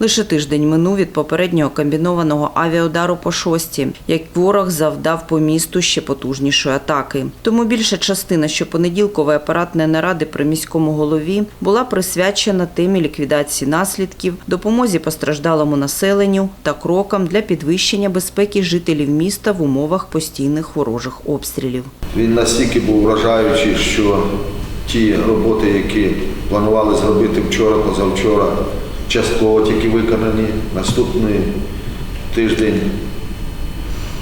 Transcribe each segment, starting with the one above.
Лише тиждень минув від попереднього комбінованого авіаудару по шості, як ворог завдав по місту ще потужнішої атаки. Тому більша частина щопонеділкової апаратної наради при міському голові була присвячена темі ліквідації наслідків, допомозі постраждалому населенню та крокам для підвищення безпеки жителів міста в умовах постійних ворожих обстрілів. Він настільки був вражаючий, що ті роботи, які планували зробити вчора, позавчора, частково тільки виконані. Наступний тиждень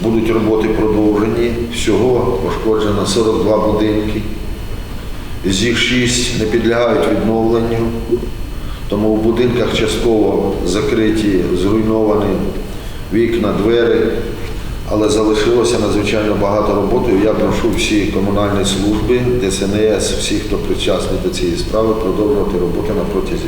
будуть роботи продовжені. Всього пошкоджено 42 будинки. З їх 6 не підлягають відновленню, тому в будинках частково закриті, зруйновані вікна, двері, але залишилося надзвичайно багато роботи. Я прошу всі комунальні служби, ДСНС, всіх, хто причасний до цієї справи, продовжувати роботу на протязі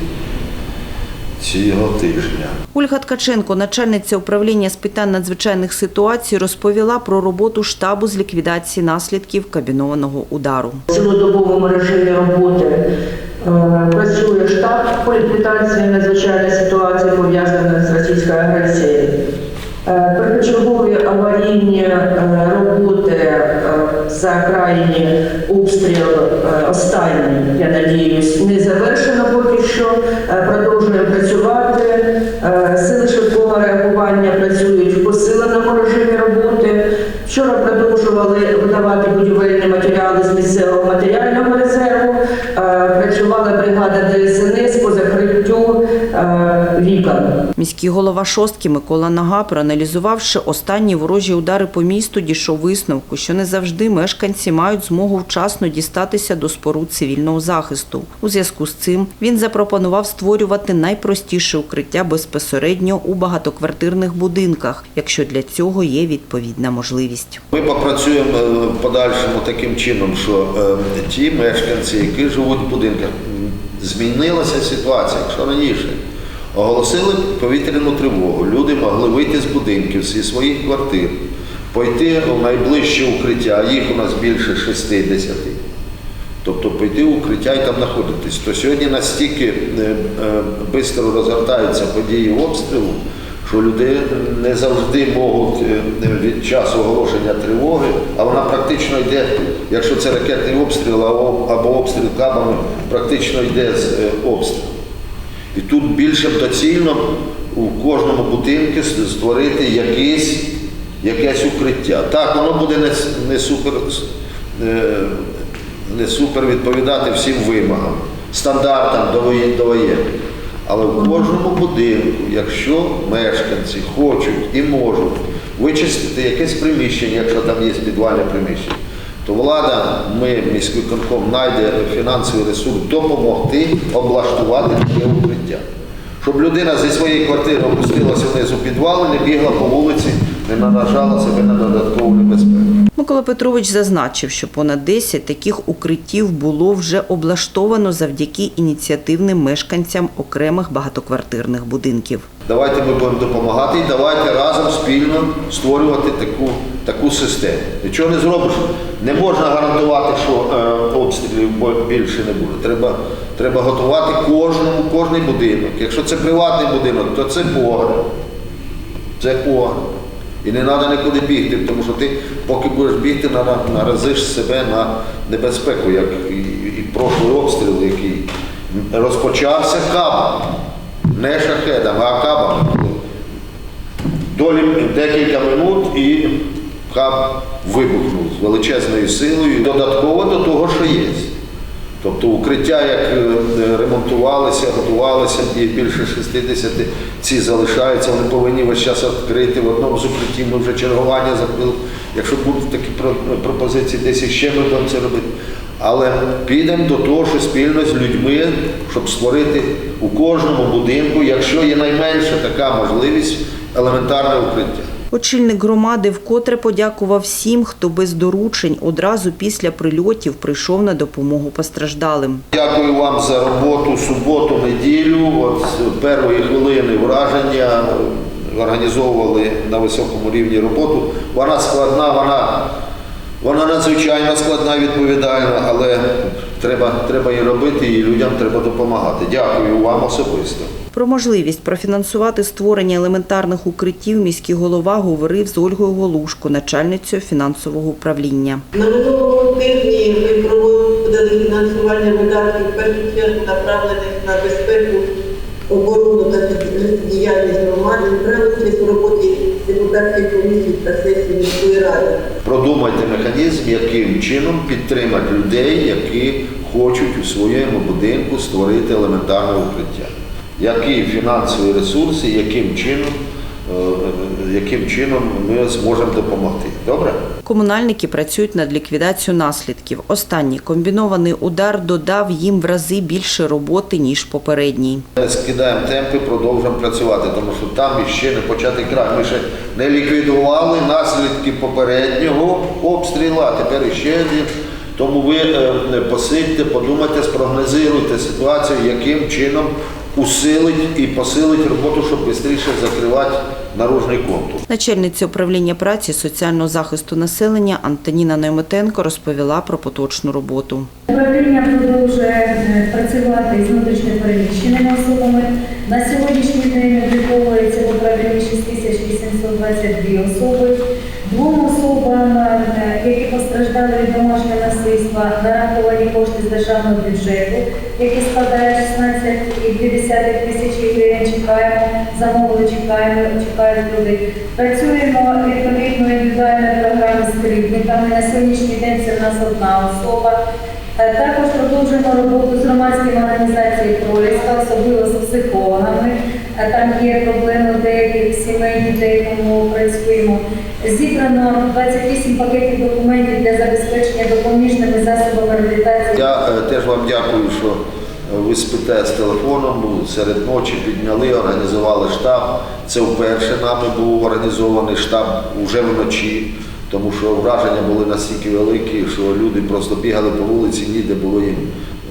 цього тижня. Ольга Ткаченко, начальниця управління з питань надзвичайних ситуацій, розповіла про роботу штабу з ліквідації наслідків кабінованого удару. В цілодобовому режимі роботи е, працює штаб по ліквідації надзвичайної ситуації, пов'язаної з російською агресією. Е, Першочергові аварійні е, роботи за крайній обстріл е, останній, я надіюсь, не завершено поки що. Продовжує працювати. Е, Сили швидкого реагування працюють в посиленому режимі Міський голова шостки Микола Нага, проаналізувавши останні ворожі удари по місту, дійшов висновку, що не завжди мешканці мають змогу вчасно дістатися до споруд цивільного захисту. У зв'язку з цим він запропонував створювати найпростіше укриття безпосередньо у багатоквартирних будинках, якщо для цього є відповідна можливість. Ми попрацюємо е, в подальшому таким чином, що е, ті мешканці, які живуть в будинках, змінилася ситуація. Якщо раніше оголосили повітряну тривогу, люди могли вийти з будинків зі своїх квартир, пойти в найближче укриття, їх у нас більше 60. Тобто пойти в укриття і там знаходитись. То сьогодні настільки швидко розгортаються події обстрілу, що люди не завжди можуть е, від часу оголошення тривоги, а вона практично йде, якщо це ракетний обстріл або обстріл кабами, практично йде з е, обстрілу. І тут більше б доцільно у кожному будинку створити якесь, якесь укриття. Так, воно буде не, не супер. е, Не супер відповідати всім вимогам, стандартам довоє- довоєнним. Але в кожному будинку, якщо мешканці хочуть і можуть вичистити якесь приміщення, якщо там є підвальне приміщення, то влада, ми, міський конком, знайде фінансовий ресурс допомогти облаштувати таке укриття. Щоб людина зі своєї квартири опустилася вниз у підвал не бігла по вулиці, не наражала себе на додаткову небезпеку. Микола Петрович зазначив, що понад 10 таких укриттів було вже облаштовано завдяки ініціативним мешканцям окремих багатоквартирних будинків. Давайте ми будемо допомагати і давайте разом спільно створювати таку, таку систему. Нічого не зробиш. Не можна гарантувати, що е, обстрілів більше не буде. Треба, треба готувати кожному, кожний будинок. Якщо це приватний будинок, то це погреб. Це погреб. І не треба нікуди бігти, тому що ти, поки будеш бігти, наразиш себе на небезпеку, як і, і прошлий обстріл, який розпочався кабом. Не шахедами, а кабами. Долі декілька минут і каб вибухнув з величезною силою. Додатково до того, що є. Тобто укриття, як е, ремонтувалися, готувалися, і більше 60 ці залишаються, вони повинні весь час відкрити. В одному з укриттів ми вже чергування закрили. Якщо будуть такі пропозиції, десь іще ми будемо це робити. Але підемо до того, що спільно з людьми, щоб створити у кожному будинку, якщо є найменша така можливість, елементарне укриття. Очільник громади вкотре подякував всім, хто без доручень одразу після прильотів прийшов на допомогу постраждалим. Дякую вам за роботу суботу, неділю. От першої хвилини враження організовували на високому рівні роботу. Вона складна, вона Вона надзвичайно складна і відповідальна, але треба, треба її робити і людям треба допомагати. Дякую вам особисто. Про можливість профінансувати створення елементарних укриттів міський голова говорив з Ольгою Голушко, начальницею фінансового управління. На минулому тижні ми проводили фінансування видатків чергу направлених на безпеку, оборону та діяльність громади, брали участь у роботі депутатських комісій та сесії міської ради. Продумайте механізм, яким чином підтримати людей, які хочуть у своєму будинку створити елементарне укриття. Які фінансові ресурси, яким чином, яким чином ми зможемо допомогти. Добре? Комунальники працюють над ліквідацією наслідків. Останній комбінований удар додав їм в рази більше роботи ніж попередній. Скидаємо темпи, продовжуємо працювати, тому що там іще не початий край. Ми ще не ліквідували наслідки попереднього обстрілу, а тепер один. Тому ви е, посидьте, подумайте, спрогнозируйте ситуацію, яким чином усилить і посилить роботу, щоб швидше закривати наружний контур. Начальниця управління праці соціального захисту населення Антоніна Найметенко розповіла про поточну роботу. Управління продовжує е, працювати з внутрішньо переміщеними особами. На сьогоднішній день обліковується в управлінні 6822 особи. Двом особам, е, які постраждали від домашнього насильства, нараховані кошти з державного бюджету, які складають 16,2 тисячі гривень. Чекаємо, замовили, чекаємо, чекають люди. Працюємо відповідно індивідуальної програми з керівниками. На сьогоднішній день це в нас одна особа. Е, Також продовжуємо роботу з громадськими організаціями Проліска, особливо з психологами. Е, Там є проблеми деяких сімей дітей, тому працюємо. Зібрано 28 пакетів документів для забезпечення допоміжними засобами реабілітації. Я е, теж вам дякую, що ви спите з телефоном, ну, серед ночі підняли, організували штаб. Це вперше нами був організований штаб уже вночі, тому що враження були настільки великі, що люди просто бігали по вулиці, ніде було їм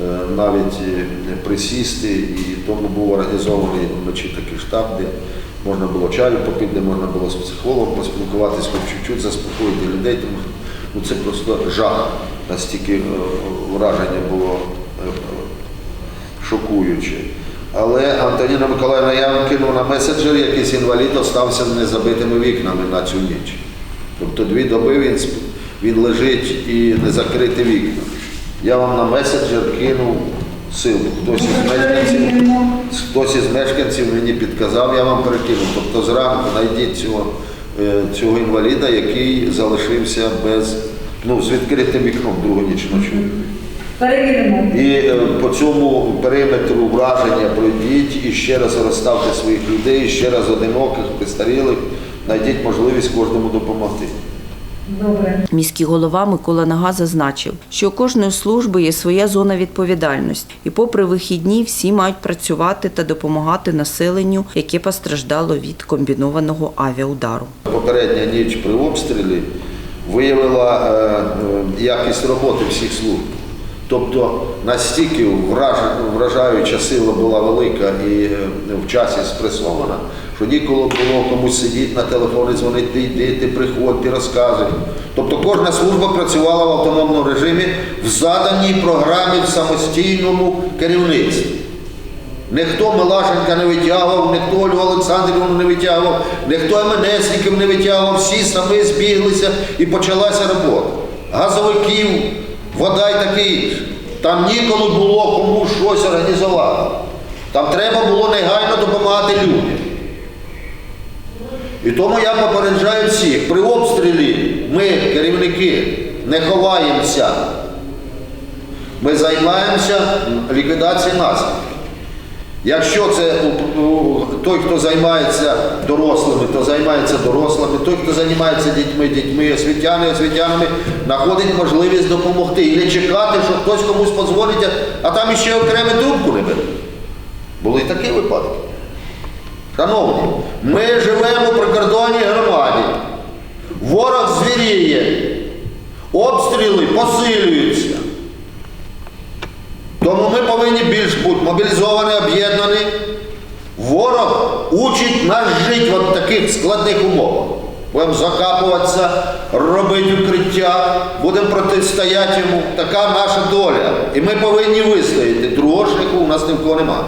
е, навіть е, присісти, і тому був організований вночі такий штаб, де можна було чаю попити, де можна було з психологом поспілкуватися, хоч чуть-чуть заспокоїти людей, тому ну, це просто жах, настільки е, враження було шокуюче. Але Антоніна Миколаївна я кинув на меседжер, якийсь інвалід остався незабитими вікнами на цю ніч. Тобто дві доби він, він лежить і не закриті вікна. Я вам на меседжер кинув силу. Хтось із мешканців, хтось із мешканців мені підказав, я вам перекинув. Тобто зранку знайдіть цього, е, цього інваліда, який залишився без, ну, з відкритим вікном другу ніч ночує. Перевіримо. І е, по цьому периметру враження пройдіть і ще раз розставте своїх людей, і ще раз одиноких, престарілих, знайдіть можливість кожному допомогти. Добре. Міський голова Микола Нага зазначив, що у кожної служби є своя зона відповідальності, і попри вихідні всі мають працювати та допомагати населенню, яке постраждало від комбінованого авіаудару. Попередня ніч при обстрілі виявила е, е, якість роботи всіх служб. Тобто настільки враж- вражаюча сила була велика і е, в часі спресована, що ніколи було комусь сидіти на телефоні, дзвонити, йди, ти приходь, ти розказуй. Тобто кожна служба працювала в автономному режимі в заданій програмі в самостійному керівництві. Ніхто Милашенка не витягував, ніхто Ольгу Олександрівну не витягував, ніхто МНСників не витягував, всі самі збіглися і почалася робота. Газовиків, вода такий. Там ніколи було кому щось організувати. Там треба було негайно допомагати людям. І тому я попереджаю всіх, при обстрілі ми, керівники, не ховаємося. Ми займаємося ліквідацією наслідків. Якщо це той, хто займається дорослими, то займається дорослими, той, хто займається дітьми, дітьми, освітяни, освітянами, знаходить можливість допомогти і не чекати, що хтось комусь подзвонить, а там іще окремо трубку не бере. Були такі випадки. Шановні, ми живемо в прикордонній громаді. Ворог звіріє, обстріли посилюються. Тому ми повинні мобілізовані, об'єднані. Ворог учить нас жити в таких складних умовах. Будемо закапуватися, робити укриття, будемо протистояти йому. Така наша доля. І ми повинні вистояти. Другого шляху у нас нікого немає.